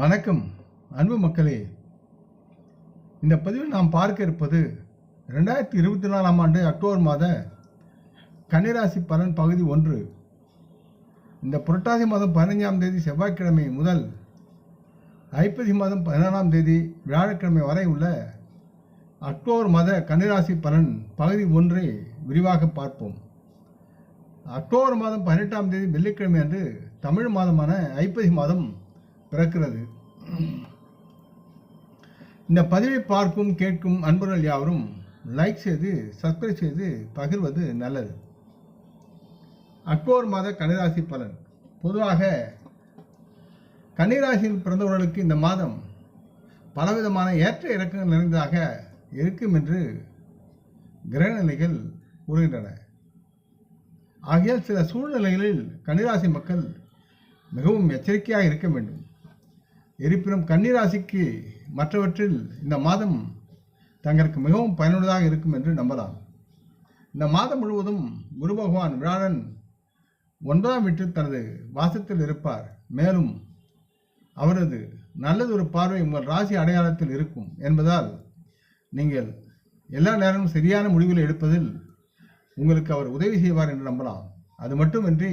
வணக்கம் அன்பு மக்களே. இந்த பதிவில் நாம் பார்க்க இருப்பது ரெண்டாயிரத்தி இருபத்தி நாலாம் ஆண்டு அக்டோபர் மாத கன்னிராசி பலன் பகுதி ஒன்று. இந்த புரட்டாசி மாதம் பதினைஞ்சாம் தேதி செவ்வாய்க்கிழமை முதல் ஐப்பசி மாதம் பதினாறாம் தேதி வியாழக்கிழமை வரை உள்ள அக்டோபர் மாத கன்னிராசி பலன் பகுதி ஒன்றை விரிவாக பார்ப்போம். அக்டோபர் மாதம் பதினெட்டாம் தேதி வெள்ளிக்கிழமை அன்று தமிழ் மாதமான ஐப்பசி மாதம் பிறக்கிறது. இந்த பதிவை பார்க்கும் கேட்கும் அன்பர்கள் யாவரும் லைக் செய்து சப்ஸ்கிரைப் செய்து பகிர்வது நல்லது. அக்டோபர் மாத கன்னிராசி பலன். பொதுவாக கன்னிராசியில் பிறந்தவர்களுக்கு இந்த மாதம் பலவிதமான ஏற்ற இறக்கங்கள் நிறைந்ததாக இருக்கும் என்று கிரகநிலைகள் கூறுகின்றன. ஆகிய சில சூழ்நிலைகளில் கன்னிராசி மக்கள் மிகவும் எச்சரிக்கையாக இருக்க வேண்டும். இருப்பினும் கன்னிராசிக்கு மற்றவற்றில் இந்த மாதம் தங்களுக்கு மிகவும் பயனுள்ளதாக இருக்கும் என்று நம்பலாம். இந்த மாதம் முழுவதும் குரு பகவான் வியாழன் ஒன்பதாம் வீட்டில் தனது வாசத்தில் இருப்பார். மேலும் அவரது நல்லது ஒரு பார்வை உங்கள் ராசி அடையாளத்தில் இருக்கும் என்பதால் நீங்கள் எல்லா நேரமும் சரியான முடிவுகளை எடுப்பதில் உங்களுக்கு அவர் உதவி செய்வார் என்று நம்பலாம். அது மட்டுமின்றி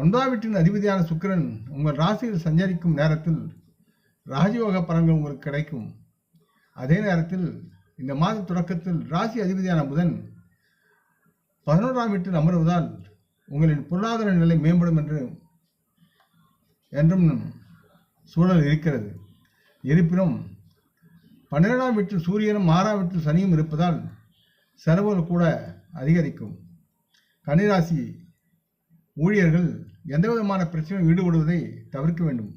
ஒன்பதாம் வீட்டின் அதிபதியான சுக்கிரன் உங்கள் ராசியில் சஞ்சரிக்கும் நேரத்தில் ராஜயோக பலன்கள் உங்களுக்கு கிடைக்கும். அதே நேரத்தில் இந்த மாத தொடக்கத்தில் ராசி அதிபதியான புதன் பதினோராம் வீட்டில் அமர்வதால் உங்களின் பொருளாதார நிலை மேம்படும் என்று என்றும் சூழல் இருக்கிறது. இருப்பினும் பன்னிரெண்டாம் வீட்டில் சூரியனும் ஆறாம் வீட்டில் சனியும் இருப்பதால் செலவுகள் கூட அதிகரிக்கும். கன்னிராசி ஊழியர்கள் எந்த விதமான பிரச்சனையும் ஈடுபடுவதை தவிர்க்க வேண்டும்.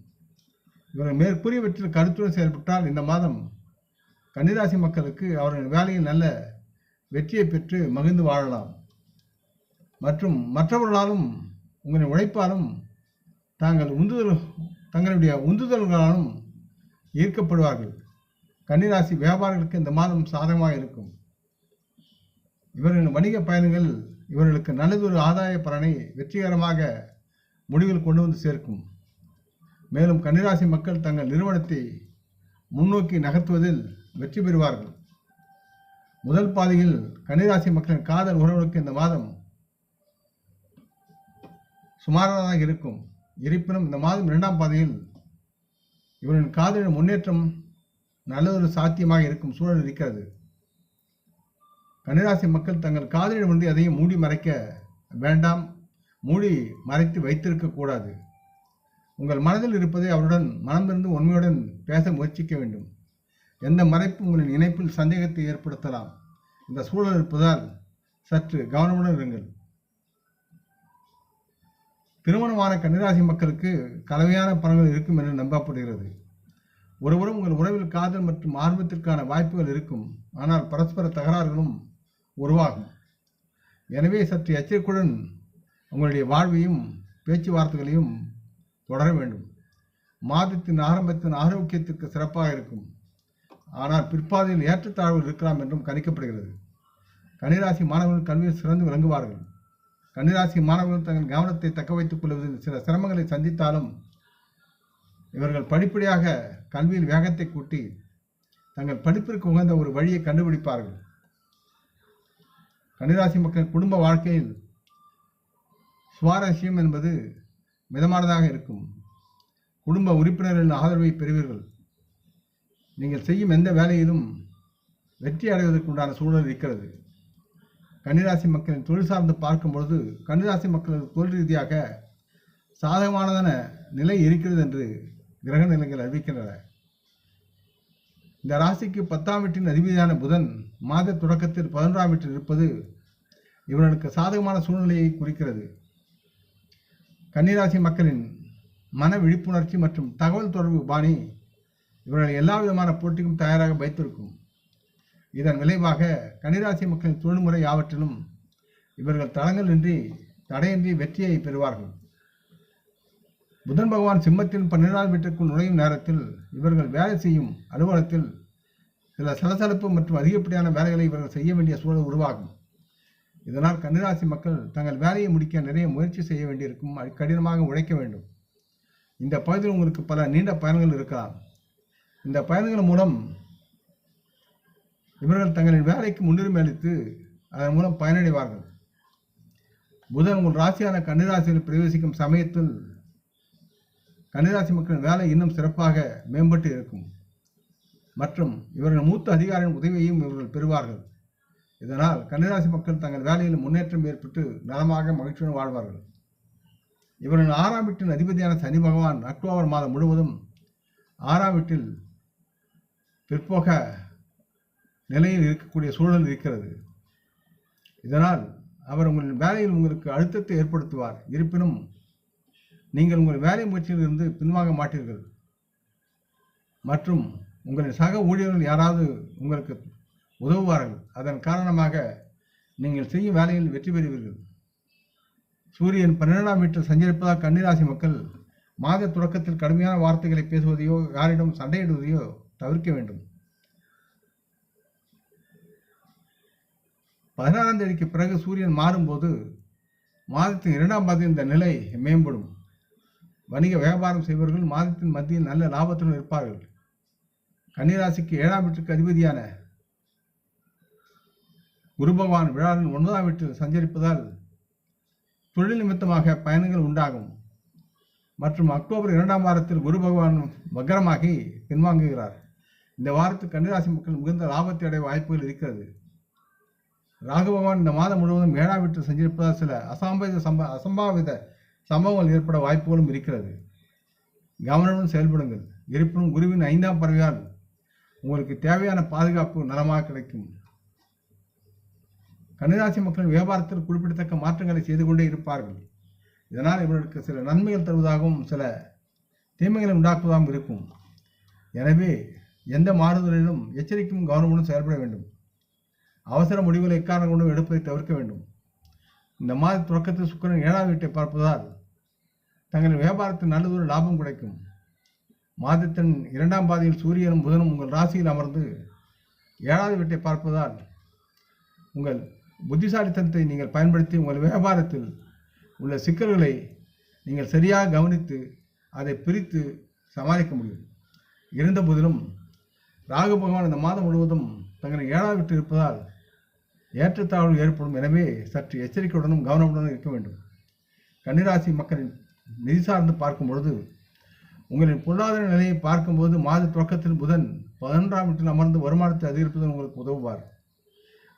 இவர்கள் மேற்கூறியவற்றில் கருத்துடன் செயல்பட்டால் இந்த மாதம் கன்னிராசி மக்களுக்கு அவர்களின் வேலையில் நல்ல வெற்றியை பெற்று மகிழ்ந்து வாழலாம். மற்றும் மற்றவர்களாலும் உங்களின் உழைப்பாலும் தாங்கள் உந்துதல் தங்களுடைய உந்துதல்களாலும் ஈர்க்கப்படுவார்கள். கன்னிராசி வியாபாரிகளுக்கு இந்த மாதம் சாதகமாக இருக்கும். இவர்களின் வணிக பயணங்கள் இவர்களுக்கு நல்லதொரு ஆதாய பலனை வெற்றிகரமாக முடிவில் கொண்டு வந்து சேர்க்கும். மேலும் கன்னிராசி மக்கள் தங்கள் நிறுவனத்தை முன்னோக்கி நகர்த்துவதில் வெற்றி பெறுவார்கள். முதல் பாதையில் கன்னிராசி மக்களின் காதல் உறவுகளுக்கு இந்த மாதம் சுமாரானதாக இருக்கும். இருப்பினும் இந்த மாதம் இரண்டாம் பாதையில் இவரின் காதலின் முன்னேற்றம் நல்லதொரு சாத்தியமாக இருக்கும் சூழல் இருக்கிறது. கன்னிராசி மக்கள் தங்கள் காதலிடமிருந்து எதையும் மூடி மறைக்க வேண்டாம். மூடி மறைத்து வைத்திருக்கக்கூடாது உங்கள் மனதில் இருப்பதை அவருடன் மனமிருந்து உண்மையுடன் பேச முயற்சிக்க வேண்டும். எந்த மறைப்பு உங்களின் இணைப்பில் சந்தேகத்தை ஏற்படுத்தலாம். இந்த சூழல் இருப்பதால் சற்று கவனமுடன் இருங்கள். திருமணமான கன்னிராசி மக்களுக்கு கலவையான பலன்கள் இருக்கும் என்று நம்பப்படுகிறது. ஒருவரும் உங்கள் உறவில் காதல் மற்றும் ஆர்வத்திற்கான வாய்ப்புகள் இருக்கும். ஆனால் பரஸ்பர தகராறுகளும் உருவாகும். எனவே சற்று எச்சரிக்கையுடன் உங்களுடைய வாழ்வையும் பேச்சுவார்த்தைகளையும் தொடர வேண்டும். மாதத்தின் ஆரம்பத்தின் ஆரோக்கியத்திற்கு சிறப்பாக இருக்கும். ஆனால் பிற்பாதையில் ஏற்றத்தாழ்வுகள் இருக்கலாம் என்றும் கணிக்கப்படுகிறது. கன்னிராசி மாணவர்கள் கல்வியில் சிறந்து விளங்குவார்கள். கன்னிராசி மாணவர்கள் தங்கள் கவனத்தை தக்க வைத்துக் கொள்வதில் சில சிரமங்களை சந்தித்தாலும் இவர்கள் படிப்படியாக கல்வியில் வேகத்தை கூட்டி தங்கள் படிப்பிற்கு உகந்த ஒரு வழியை கண்டுபிடிப்பார்கள். கன்னிராசி மக்கள் குடும்ப வாழ்க்கையில் சுவாரஸ்யம் என்பது மிதமானதாக இருக்கும். குடும்ப உறுப்பினர்களின் ஆதரவை பெறுவீர்கள். நீங்கள் செய்யும் எந்த வேலையிலும் வெற்றி அடைவதற்கு உண்டான சூழல் இருக்கிறது. கன்னிராசி மக்களின் தொழில் சார்ந்து பார்க்கும்பொழுது கன்னிராசி மக்களுக்கு தொழில் ரீதியாக சாதகமானதான நிலை இருக்கிறது என்று கிரக நிலைகள் அறிவிக்கின்றன. இந்த ராசிக்கு பத்தாம் வீட்டின் அதிபதியான புதன் மாத தொடக்கத்தில் பதினொன்றாம் வீட்டில் இருப்பது இவர்களுக்கு சாதகமான சூழ்நிலையை குறிக்கிறது. கன்னிராசி மக்களின் மன விழிப்புணர்ச்சி மற்றும் தகவல் தொடர்பு பாணி இவர்கள் எல்லா விதமான போட்டிக்கும் தயாராக வைத்திருக்கும். இதன் விளைவாக கன்னிராசி மக்களின் தொழில்முறை யாவற்றிலும் இவர்கள் தடங்களின்றி தடையின்றி வெற்றியை பெறுவார்கள். புதன் பகவான் சிம்மத்தின் பன்னிரெண்டாம் வீட்டிற்குள் நுழையும் நேரத்தில் இவர்கள் வேலை செய்யும் அலுவலகத்தில் சில சலசலப்பு மற்றும் அதிகப்படியான வேலைகளை இவர்கள் செய்ய வேண்டிய சூழல் உருவாகும். இதனால் கன்னிராசி மக்கள் தங்கள் வேலையை முடிக்க நிறைய முயற்சி செய்ய வேண்டியிருக்கும் அது கடினமாக உழைக்க வேண்டும். இந்த பகுதியில் உங்களுக்கு பல நீண்ட பயணங்கள் இருக்கலாம் இந்த பயணங்கள் மூலம் இவர்கள் தங்களின் வேலைக்கு முன்னுரிமை அளித்து அதன் மூலம் பயனடைவார்கள். புதன் உங்கள் ராசியான கன்னிராசியில் பிரவேசிக்கும் சமயத்தில் கன்னிராசி மக்களின் வேலை இன்னும் சிறப்பாக மேம்பட்டு இருக்கும். மற்றும் இவர்கள் மூத்த அதிகாரியின் உதவியையும் இவர்கள் பெறுவார்கள். இதனால் கன்னிராசி மக்கள் தங்கள் வேலையில் முன்னேற்றம் ஏற்பட்டு நலமாக மகிழ்ச்சியுடன் வாழ்வார்கள். இவரின் ஆறாம் வீட்டின் அதிபதியான சனி பகவான் அக்டோபர் மாதம் முழுவதும் ஆறாம் வீட்டில் பிற்போக நிலையில் இருக்கக்கூடிய சூழல் இருக்கிறது. இதனால் அவர் உங்களின் வேலையில் உங்களுக்கு அழுத்தத்தை ஏற்படுத்துவார். இருப்பினும் நீங்கள் உங்கள் வேலை முயற்சியில் இருந்து பின்வாங்க மாட்டீர்கள். மற்றும் உங்களின் சக ஊழியர்கள் யாராவது உங்களுக்கு உதவுவார்கள். அதன் காரணமாக நீங்கள் செய்யும் வேலையில் வெற்றி பெறுவீர்கள். சூரியன் பன்னிரெண்டாம் வீட்டில் சஞ்சரிப்பதால் கன்னிராசி மக்கள் மாத தொடக்கத்தில் கடுமையான வார்த்தைகளை பேசுவதையோ யாரிடம் சண்டையிடுவதையோ தவிர்க்க வேண்டும். பதினாறாம் தேதிக்கு பிறகு சூரியன் மாறும்போது மாதத்தின் இரண்டாம் பாதி இந்த நிலை மேம்படும். வணிக வியாபாரம் செய்பவர்கள் மாதத்தின் மத்தியில் நல்ல லாபத்துடன் இருப்பார்கள். கன்னிராசிக்கு ஏழாம் வீட்டுக்கு அதிபதியான குரு பகவான் விழாவின் ஒன்பதாம் வீட்டில் சஞ்சரிப்பதால் தொழில் நிமித்தமாக பயணங்கள் உண்டாகும். மற்றும் அக்டோபர் இரண்டாம் வாரத்தில் குரு பகவான் வக்கரமாகி பின்வாங்குகிறார். இந்த வாரத்தில் கன்னிராசி மக்கள் மிகுந்த லாபத்தை அடைய வாய்ப்புகள் இருக்கிறது. ராகு பகவான் இந்த மாதம் முழுவதும் ஏழாம் வீட்டில் சஞ்சரிப்பதால் சில அசாம்பித சம்ப அசம்பாவித சம்பவங்கள் ஏற்பட வாய்ப்புகளும் இருக்கிறது. கவனமுடன் செயல்படுங்கள். இருப்பினும் குருவின் ஐந்தாம் பறவையால் உங்களுக்கு தேவையான பாதுகாப்பு நலமாக கிடைக்கும். கன்னிராசி மக்கள் வியாபாரத்தில் குறிப்பிடத்தக்க மாற்றங்களை செய்து கொண்டே இருப்பார்கள். இதனால் இவர்களுக்கு சில நன்மைகள் தருவதாகவும் சில தீமைகளை உண்டாக்குவதாகவும் இருக்கும். எனவே எந்த மாறுதலிலும் எச்சரிக்கையும் கவனமுடன் செயல்பட வேண்டும். அவசர முடிவுகளை எக்காரணம் கொண்டும் எடுப்பதை தவிர்க்க வேண்டும். இந்த மாத தொடக்கத்தில் சுக்கிரன் ஏழாம் வீட்டை பார்ப்பதால் தங்கள் வியாபாரத்தில் நல்லதொரு லாபம் கிடைக்கும். மாதத்தின் இரண்டாம் பாதியில் சூரியனும் புதனும் உங்கள் ராசியில் அமர்ந்து ஏழாவது வீட்டை பார்ப்பதால் உங்கள் புத்திசாலித்தனத்தை நீங்கள் பயன்படுத்தி உங்கள் வியாபாரத்தில் உள்ள சிக்கல்களை நீங்கள் சரியாக கவனித்து அதை பிரித்து சமாளிக்க முடியும். இருந்தபோதிலும் ராகு பகவான் இந்த மாதம் முழுவதும் தங்களை ஏழாவது விட்டு இருப்பதால் ஏற்றத்தாழ்வு ஏற்படும். எனவே சற்று எச்சரிக்கையுடனும் கவனமுடனும் இருக்க வேண்டும். கன்னிராசி மக்களின் நிதி சார்ந்து பார்க்கும் பொழுது உங்களின் பொருளாதார நிலையை பார்க்கும்போது மாத தொடக்கத்தில் புதன் பதினொன்றாம் வீட்டில் அமர்ந்து வருமானத்தை அதிகரிப்பதன் உங்களுக்கு உதவுவார்.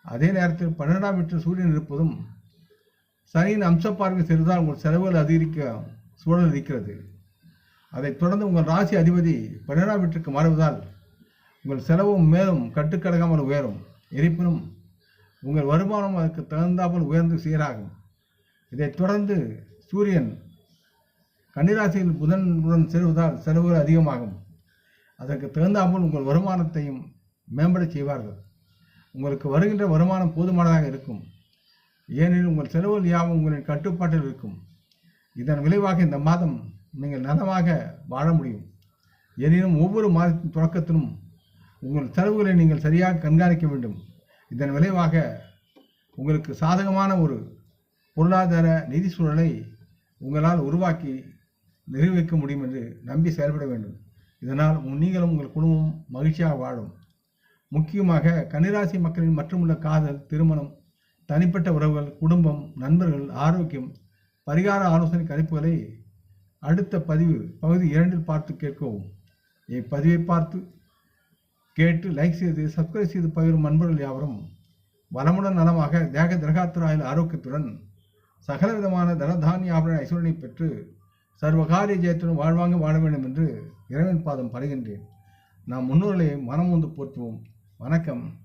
அதே நேரத்தில் பன்னெண்டாம் வீட்டில் சூரியன் இருப்பதும் சனியின் அம்சப்பார்வை பார்வை உங்கள் செலவுகள் அதிகரிக்க சூழல் இருக்கிறது. அதைத் தொடர்ந்து உங்கள் ராசி அதிபதி பன்னிரெண்டாம் வீட்டிற்கு மாறுவதால் உங்கள் செலவும் மேலும் கட்டுக்கடங்காமல் உயரும். இருப்பினும் உங்கள் வருமானம் அதற்கு தகுந்தாமல் உயர்ந்து சீராகும். இதைத் தொடர்ந்து சூரியன் கன்னிராசியில் புதனுடன் செல்வதால் செலவுகள் அதிகமாகும். அதற்கு தகுந்தாமல் உங்கள் வருமானத்தையும் மேம்படச் செய்வார்கள். உங்களுக்கு வருகின்ற வருமானம் போதுமானதாக இருக்கும். ஏனெனில் உங்கள் செலவுகள் யாவும் உங்களின் கட்டுப்பாட்டில் இருக்கும். இதன் விளைவாக இந்த மாதம் நீங்கள் நலமாக வாழ முடியும். எனினும் ஒவ்வொரு மாதத்தின் தொடக்கத்திலும் உங்கள் செலவுகளை நீங்கள் சரியாக கண்காணிக்க வேண்டும். இதன் விளைவாக உங்களுக்கு சாதகமான ஒரு பொருளாதார நிதி சூழலை உங்களால் உருவாக்கி நிர்வகிக்க முடியும் என்று நம்பி செயல்பட வேண்டும். இதனால் நீங்களும் உங்கள் குடும்பம் மகிழ்ச்சியாக வாழும். முக்கியமாக கன்னிராசி மக்களின் மற்றுமுள்ள காதல் திருமணம் தனிப்பட்ட உறவுகள் குடும்பம் நண்பர்கள் ஆரோக்கியம் பரிகார ஆலோசனை கணிப்புகளை அடுத்த பதிவு பகுதி இரண்டில் பார்த்து கேட்கவும். இப்பதிவை பார்த்து கேட்டு லைக் செய்து சப்ஸ்கிரைப் செய்து பகிரும் நண்பர்கள் யாவரும் வளமுடன் நலமாக தேக திரகாத்திராயில் ஆரோக்கியத்துடன் சகல விதமான தனதானிய ஆபரண ஐஸ்வரனை பெற்று சர்வகாரிய ஜெயத்துடன் வாழ்வாங்க வாழ வேண்டும் என்று இறைவன் பாதம் படுகின்றேன். நாம் முன்னோர்களை மனம் வந்து போற்றுவோம். வணக்கம்.